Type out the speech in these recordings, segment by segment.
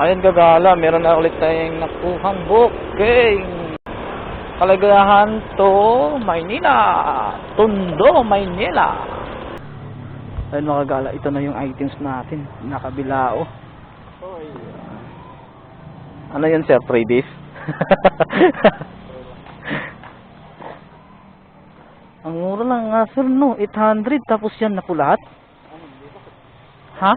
Ayun gagala, meron na ulit tayong nakuhang booking. Kalagayahan to Maynila. Tondo, Maynila. Ayun mga gagala, ito na yung items natin. Nakabilao. Ano yun sir? Freebies? Ang mura lang nga sir no, 800 tapos yan na po lahat? Ha?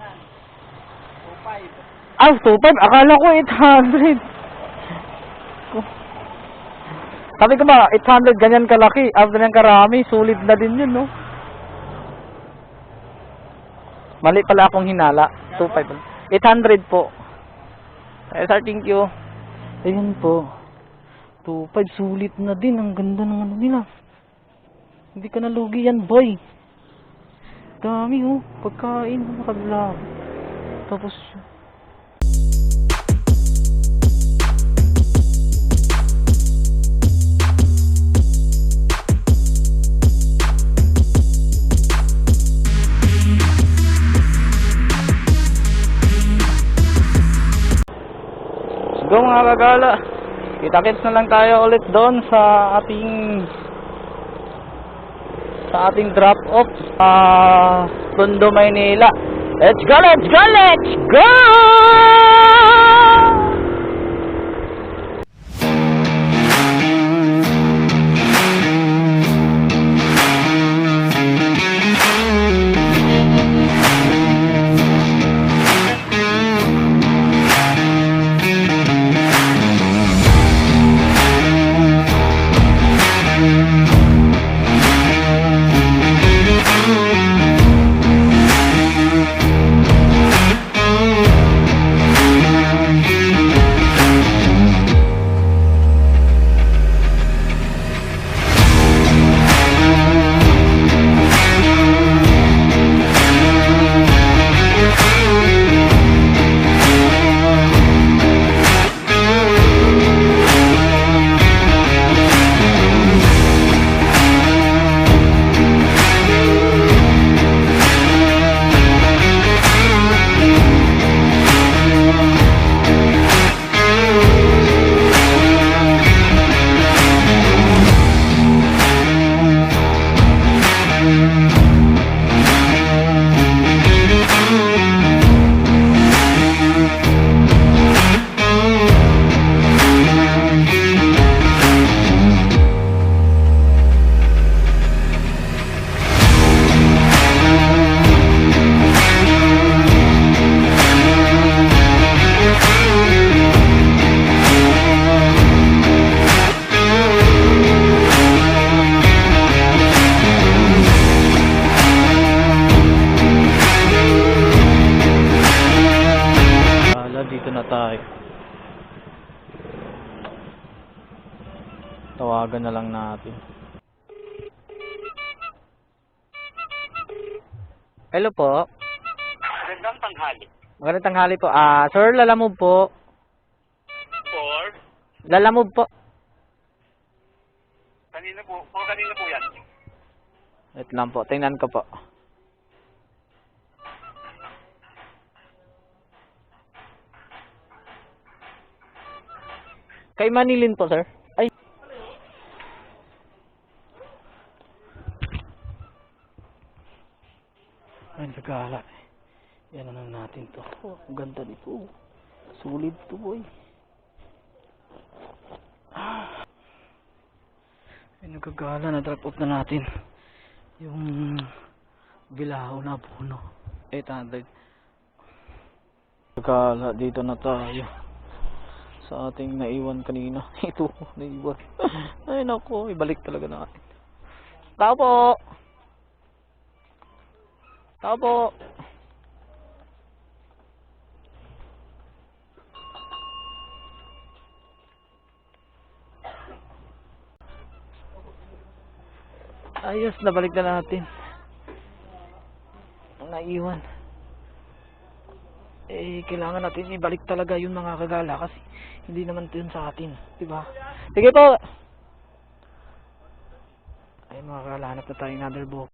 Ah, 2.5. Akala ko 800. Ko- Sabi ko ba, 800 ganyan kalaki, ah, ganyan karami, sulit na din yun, no? Mali pala akong hinala. 2.5. pala. 800 po. Sir, thank you. Ayun po. 2.5, sulit na din. Ang ganda ng ano nila. Hindi ka nalugi yan, boy. Dami, oh. Pagkain, mga kabila. Tapos, go mga kagala. Kita-kits na lang tayo ulit doon sa ating sa ating drop off sa Tondo, Maynila. Let's go, let's go, let's go! Dito na tayo. Tawagan na lang natin. Hello po. Magandang tanghali. Magandang tanghali po. Ah, sir, lalamove po. For, Lalamove po. kanina po, o kanina po yan. Wait lang po. Tingnan ko po. Kay Manilin po, sir. Ay. Ay, nagkala. Yan na natin to. Oh, ganda nito. Sulit to, boy. Ah. Ay, nagkagala. Na-drop off na natin. Yung bilao na puno. 800. Nagkala. Dito na tayo. Sa ating naiwan kanina. Ito, naiwan. Ay, nako. Ibalik talaga natin. Tao po! Tao po! Ayos, nabalik na natin. Naiwan. Eh, kailangan natin ibalik talaga yung mga kagala kasi hindi naman yun sa atin. Diba? Sige po! Ay, mga kagala, hanap na tayo another book.